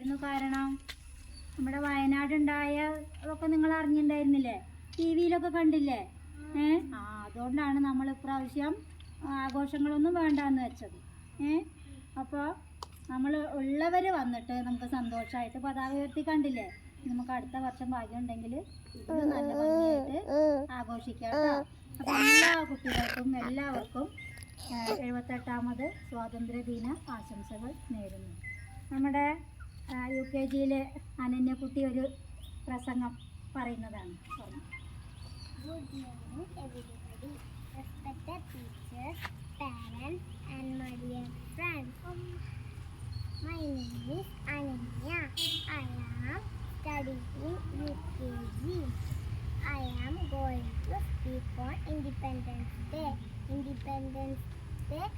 എന്തായിരുന്നു കാരണം നമ്മുടെ വയനാടുണ്ടായ അതൊക്കെ നിങ്ങൾ അറിഞ്ഞിട്ടുണ്ടായിരുന്നില്ലേ? ടി വിയിലൊക്കെ കണ്ടില്ലേ? ഏ? ആ അതുകൊണ്ടാണ് നമ്മൾ ഇപ്രാവശ്യം ആഘോഷങ്ങളൊന്നും വേണ്ടാന്ന് വെച്ചത്. ഏ? അപ്പോൾ നമ്മൾ ഉള്ളവർ വന്നിട്ട് നമുക്ക് സന്തോഷമായിട്ട് പതാക ഉയർത്തി കണ്ടില്ലേ? നമുക്ക് അടുത്ത വർഷം ഭാഗ്യം ഉണ്ടെങ്കിൽ ഇത് നല്ല ഭംഗിയായിട്ട് ആഘോഷിക്കാം കേട്ടോ. എല്ലാ കുട്ടികൾക്കും എല്ലാവർക്കും എഴുപത്തെട്ടാമത് സ്വാതന്ത്ര്യ ദിന ആശംസകൾ നേരുന്നു. നമ്മുടെ യു കെ ജിയിലെ അനന്യക്കുട്ടി ഒരു പ്രസംഗം പറയുന്നതാണ് Good morning, everybody. Respected teachers, parents, and my dear friends. My name is Ananya. I am studying UKG. I am going to speak on Independence Day. Independence Day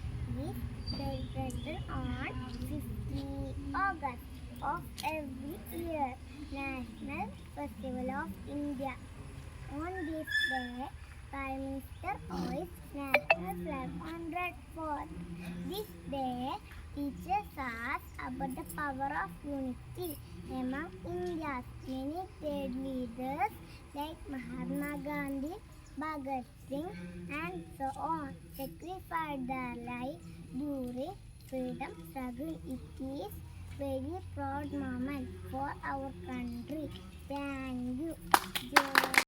is celebrated on 15 August of every year. National Festival of India. On this day, Prime Minister hoists national flag on red fort. This day teaches us about the power of unity among India's many great leaders like Mahatma Gandhi, Bhagat Singh, and so on sacrificed their life during freedom struggle. It is very proud moment for our country. Thank you.